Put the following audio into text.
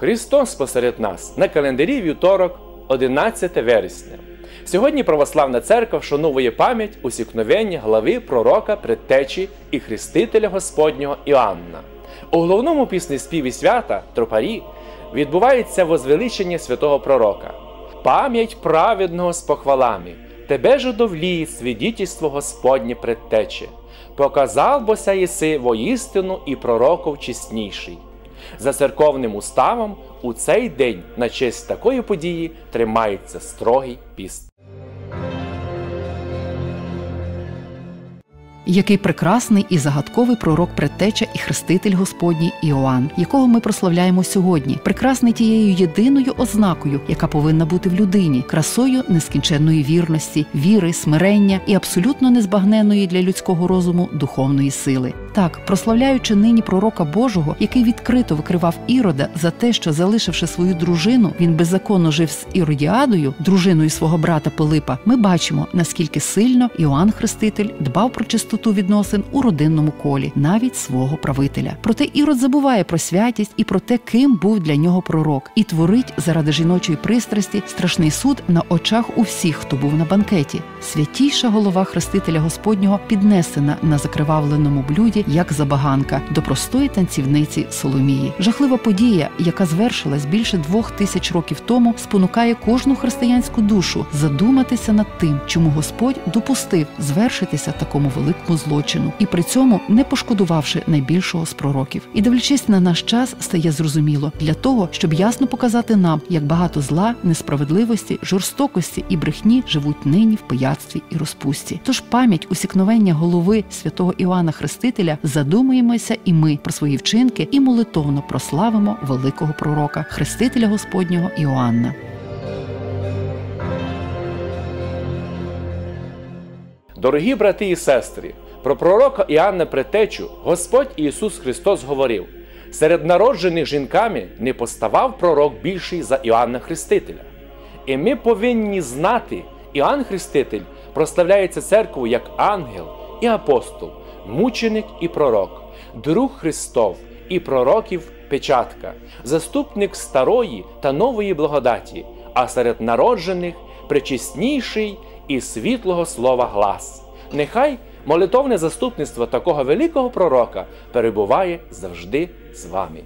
Христос посеред нас на календарі вівторок, 11 вересня. Сьогодні Православна Церква вшановує пам'ять усікновення глави пророка, предтечі і хрестителя Господнього Іоанна. У головному пісні співі свята Тропарі відбувається возвеличення святого пророка. Пам'ять праведного з похвалами, тебе ж удовліє свідітельство Господнє предтече. Показав бося єси воістину і пророков чесніший. За церковним уставом у цей день на честь такої події тримається строгий піст. Який прекрасний і загадковий пророк предтеча і хреститель Господній Іоанн, якого ми прославляємо сьогодні, прекрасний тією єдиною ознакою, яка повинна бути в людині, красою нескінченної вірності, віри, смирення і абсолютно незбагненної для людського розуму духовної сили. Так, прославляючи нині пророка Божого, який відкрито викривав Ірода за те, що залишивши свою дружину, він беззаконно жив з Іродіадою, дружиною свого брата Пилипа, ми бачимо наскільки сильно Іоанн Хреститель дбав про чистоту відносин у родинному колі, навіть свого правителя. Проте Ірод забуває про святість і про те, ким був для нього пророк, і творить заради жіночої пристрасті страшний суд на очах у всіх, хто був на банкеті. Святійша голова Хрестителя Господнього піднесена на закривавленому блюді, як забаганка, до простої танцівниці Соломії. Жахлива подія, яка звершилась більше двох тисяч років тому, спонукає кожну християнську душу задуматися над тим, чому Господь допустив звершитися такому великому злочину, і при цьому не пошкодувавши найбільшого з пророків. І дивлячись на наш час, стає зрозуміло для того, щоб ясно показати нам, як багато зла, несправедливості, жорстокості і брехні живуть нині в пияцтві і розпусті. Тож пам'ять усікновення голови святого Іоанна Хрестителя задумаємося і ми про свої вчинки і молитовно прославимо великого пророка, хрестителя Господнього Іоанна. Дорогі брати і сестри, про пророка Іоанна Претечу Господь Ісус Христос говорив: серед народжених жінками не поставав пророк більший за Іоанна Хрестителя. І ми повинні знати, Іоанн Хреститель прославляється церквою як ангел і апостол, мученик і пророк, друг Христов і пророків печатка, заступник старої та нової благодаті, а серед народжених пречисніший і світлого слова глас. Нехай молитовне заступництво такого великого пророка перебуває завжди з вами.